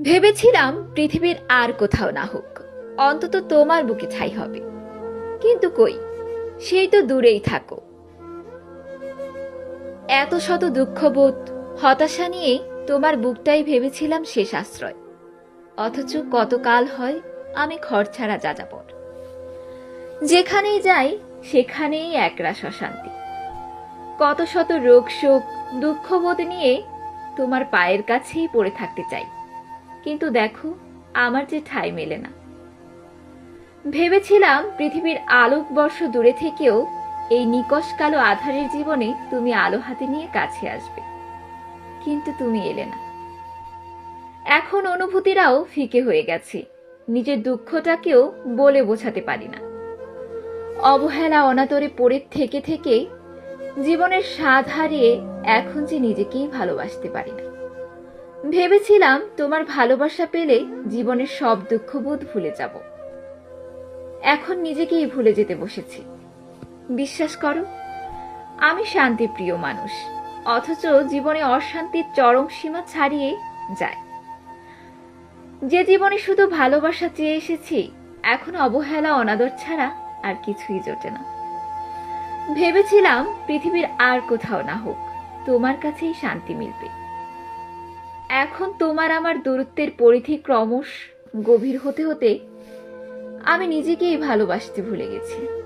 ভেবেছিলাম পৃথিবীর আর কোথাও না হোক, অন্তত তোমার বুকে ছাই হবে। কিন্তু কই, সেই তো দূরেই থাকো। এত শত দুঃখবোধ, হতাশা নিয়ে তোমার বুকটাই ভেবেছিলাম শেষ আশ্রয়। অথচ কতকাল হয় আমি ঘর ছাড়া যাযাবর। যেখানেই যাই, সেখানেই একরাশ অশান্তি। কত শত রোগ শোক দুঃখবোধ নিয়ে তোমার পায়ের কাছেই পড়ে থাকতে চাই। কিন্তু দেখো, আমার যে ঠাঁই মেলে না। ভেবেছিলাম পৃথিবীর আলোক বর্ষ দূরে থেকেও এই নিকশ কালো আধারের জীবনে তুমি আলো হাতে নিয়ে কাছে আসবে। কিন্তু তুমি এলে না। এখন অনুভূতিরাও ফিকে হয়ে গেছে। নিজের দুঃখটাকেও বলে বোঝাতে পারি না। অবহেলা অনাতরে পড়ে থেকে থেকে জীবনের স্বাদ হারিয়ে এখন যে নিজেকেই ভালোবাসতে পারি না। ভেবেছিলাম তোমার ভালোবাসা পেলে জীবনের সব দুঃখবোধ ভুলে যাব। এখন নিজেকেই ভুলে যেতে বসেছি। বিশ্বাস করো, আমি শান্তিপ্রিয় মানুষ, অথচ জীবনে অশান্তির চরম সীমা ছাড়িয়ে যায় যে জীবনে শুধু ভালোবাসা চেয়ে এসেছি, এখন অবহেলা, অনাদর ছাড়া আর কিছুই জোটে না। ভেবেছিলাম পৃথিবীর আর কোথাও না হোক, তোমার কাছেই শান্তি মিলবে। এখন তোমার আমার দূরত্বের পরিধি ক্রমশ গভীর হতে হতে আমি নিজেকেই ভালোবাসতে ভুলে গেছি।